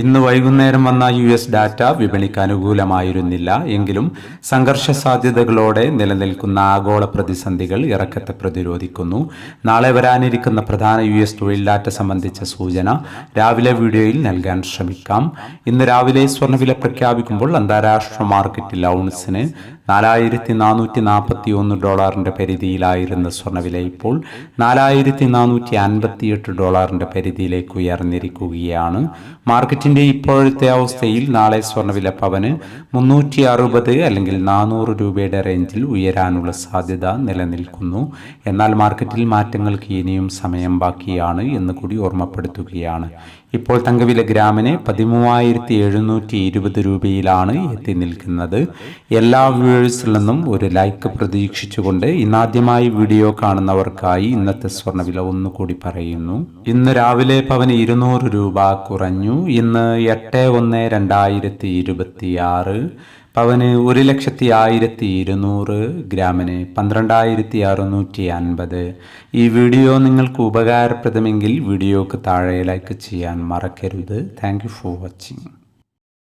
ഇന്ന് വൈകുന്നേരം വന്ന യു എസ് ഡാറ്റ വിപണിക്ക് അനുകൂലമായിരുന്നില്ല എങ്കിലും സംഘർഷ സാധ്യതകളോടെ നിലനിൽക്കുന്ന ആഗോള പ്രതിസന്ധികൾ ഇറക്കത്തെ പ്രതിരോധിക്കുന്നു. നാളെ വരാനിരിക്കുന്ന പ്രധാന യു എസ് തൊഴിൽ ഡാറ്റ സംബന്ധിച്ച സൂചന രാവിലെ വീഡിയോയിൽ നൽകാൻ ശ്രമിക്കാം. ഇന്ന് രാവിലെ സ്വർണവില പ്രഖ്യാപിക്കുമ്പോൾ അന്താരാഷ്ട്ര മാർക്കറ്റിൽ ഔൺസിന് നാലായിരത്തി നാനൂറ്റി നാൽപ്പത്തി ഒന്ന് ഡോളറിന്റെ പരിധിയിലായിരുന്ന സ്വർണവില ഇപ്പോൾ നാലായിരത്തി നാനൂറ്റി അൻപത്തി എട്ട് ഡോളറിന്റെ പരിധിയിലേക്ക് ഉയർന്നിരിക്കുകയാണ്. മാർക്കറ്റിന്റെ ഇപ്പോഴത്തെ അവസ്ഥയിൽ നാളെ സ്വർണവില പവന് മുന്നൂറ്റി അറുപത് അല്ലെങ്കിൽ നാനൂറ് രൂപയുടെ റേഞ്ചിൽ ഉയരാനുള്ള സാധ്യത നിലനിൽക്കുന്നു. എന്നാൽ മാർക്കറ്റിൽ മാറ്റങ്ങൾക്ക് ഇനിയും സമയം ബാക്കിയാണ് എന്ന് കൂടി ഓർമ്മപ്പെടുത്തുകയാണ്. ഇപ്പോൾ തങ്കവില ഗ്രാമിന് പതിമൂവായിരത്തി എഴുന്നൂറ്റി ഇരുപത് രൂപയിലാണ് എത്തി നിൽക്കുന്നത്. എല്ലാ വ്യൂവേഴ്സിൽ നിന്നും ഒരു ലൈക്ക് പ്രതീക്ഷിച്ചുകൊണ്ട് ഇന്നാദ്യമായി വീഡിയോ കാണുന്നവർക്കായി ഇന്നത്തെ സ്വർണവില ഒന്നുകൂടി പറയുന്നു. ഇന്ന് രാവിലെ പവന് ഇരുന്നൂറ് രൂപ കുറഞ്ഞു. ഇന്ന് എട്ട് ഒന്ന് രണ്ടായിരത്തി ഇരുപത്തി ആറ് പവന് ഒരു ലക്ഷത്തി ആയിരത്തി ഇരുന്നൂറ് ഗ്രാമിന് പന്ത്രണ്ടായിരത്തി അറുന്നൂറ്റി അൻപത്. ഈ വീഡിയോ നിങ്ങൾക്ക് ഉപകാരപ്രദമെങ്കിൽ വീഡിയോക്ക് താഴെ ലൈക്ക് ചെയ്യാൻ മറക്കരുത്. Thank you for watching